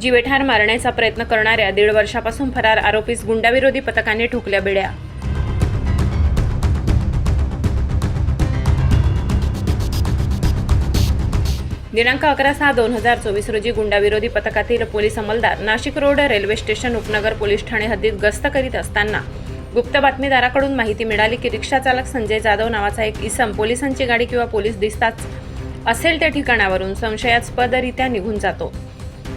जीवेठार मारण्याचा प्रयत्न करणाऱ्या दीड वर्षापासून फरार आरोपीस गुंडाविरोधी पथकाने ठोकल्या बेड्या. दिनांक अकरा सहा दोन हजार चोवीस रोजी गुंडाविरोधी पथकातील police अंमलदार Nashik road railway station Upnagar police Thane हद्दीत गस्त करीत असताना गुप्त बातमीदाराकडून माहिती मिळाली की रिक्षा चालक संजय जाधव नावाचा एक इसम पोलिसांची गाडी किंवा पोलीस दिसताच असेल त्या ठिकाणावरून संशयास्पदरित्या निघून जातो.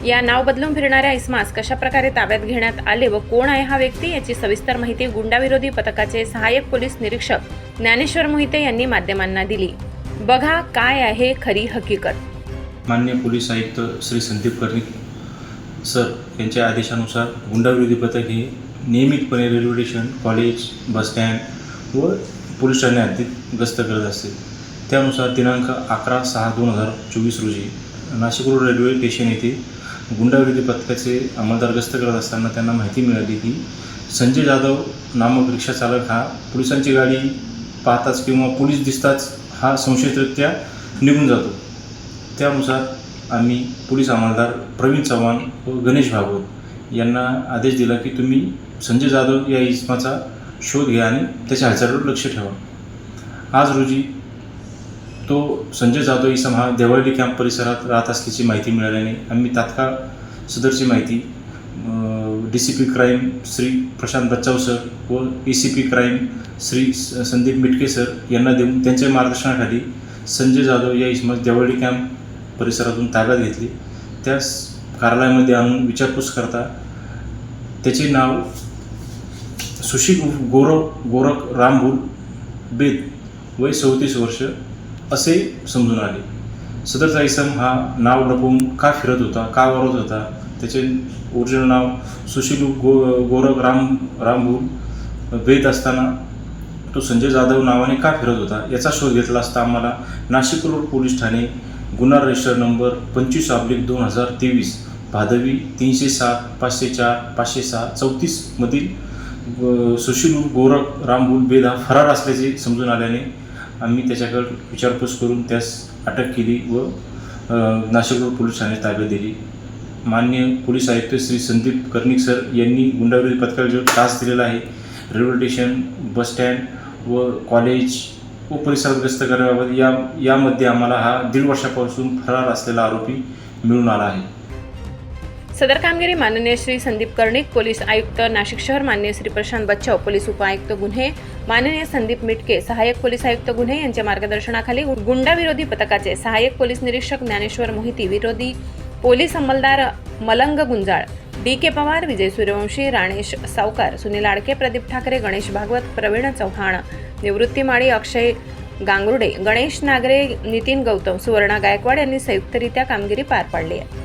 या नाव बदलून फिरणाऱ्या इस्मास कशा प्रकारे ताब्यात घेण्यात आले व कोण आहे हा व्यक्ती याची सविस्तर माहिती गुंडाविरोधी पथकाचे सहाय्यक पोलीस निरीक्षक ज्ञानेश्वर मोहिते यांनी माध्यमांना दिली. बघा काय आहे खरी हकीकत. मान्य पोलीस आयुक्त श्री संदीप कर्णिक सर यांच्या आदेशानुसार गुंडाविरोधी पथक ही नियमितपणे railway station college bus stand व पोलीस ठाणे हद्दीत गस्त करत असते. त्यानुसार दिनांक अकरा सहा दोन हजार चोवीस रोजी नाशिक रोड रेल्वे स्टेशन येथे गुंडाविरोधी पथकाचे अंमलदार गस्त करत असताना त्यांना माहिती मिळाली की संजय जाधव नामक रिक्षा चालक हा पोलिसांची गाडी पाहताच किंवा पोलीस दिसताच हा संशयितरित्या निघून जातो. त्यानुसार आम्ही पोलीस अंमलदार प्रवीण चव्हाण व गणेश भागवत यांना आदेश दिला की तुम्ही संजय जाधव या इसमाचा शोध घ्या आणि त्याच्या हालचालीवर लक्ष ठेवा. आज रोजी तो संजय जाधव इसम हा देवळली कॅम्प परिसरात राहत असल्याची माहिती मिळाल्याने आम्ही तात्काळ सदरची माहिती D C P crime Shri Prashant Bachchav sir व A C P crime Shri Sandeep Mitke sir यांना देऊन त्यांच्या मार्गदर्शनाखाली संजय जाधव या इसमास देवळी कॅम्प परिसरातून ताब्यात घेतली. त्या कार्यालयामध्ये आणून विचारपूस करता त्याचे नाव सुशील गोरव गोरख रामभूल बेद वय चौतीस वर्ष असे समजून आले. सदरचा इसम हा नाव लपून का फिरत होता का वरत होता त्याचे ओरिजिनल नाव सुशील गो गोरख राम रामभूल बेद असताना तो संजय जाधव नावाने का फिरत होता याचा शोध घेतला असता आम्हाला नाशिक रोड पोलीस ठाणे गुन्हा रजिस्टर नंबर पंचवीस ऑब्लिक दोन हजार तेवीस भादवी तीनशे सात पाचशे चार पाचशे सहा चौतीसमधील सुशील गोरख रामबुल बेद हा फरार असल्याचे समजून आल्याने आम्ही त्याच्याकडे विचारपूस करून त्यास अटक केली व नाशिकवर नाशिक पोलीस ठाण्यात ताब्यात दिली. मान्य पोलीस आयुक्त श्री संदीप कर्णिक सर यांनी गुंडाविरोधी पथकाला जो त्रास दिलेला आहे रेल्वे स्टेशन बसस्टँड व कॉलेज व परिसरात ग्रस्त करण्याबाबत या यामध्ये आम्हाला हा दीड वर्षापासून फरार असलेला आरोपी मिळून आला आहे. सदर कामगिरी माननीय श्री संदीप कर्णिक पोलीस आयुक्त नाशिक शहर माननीय श्री प्रशांत बच्चाव पोलीस उपायुक्त गुन्हे माननीय संदीप मिटके सहाय्यक पोलीस आयुक्त गुन्हे यांच्या मार्गदर्शनाखाली गुंडाविरोधी पथकाचे सहाय्यक पोलीस निरीक्षक ज्ञानेश्वर मोहिती विरोधी पोलीस अंमलदार मलंग गुंजाळ डी के पवार विजय सूर्यवंशी राणेश सावकार सुनील आडके प्रदीप ठाकरे गणेश भागवत प्रवीण चव्हाण निवृत्ती माळी अक्षय गांगुर्डे गणेश नागरे नितीन गौतम सुवर्णा गायकवाड यांनी संयुक्तरित्या कामगिरी पार पाडली आहे.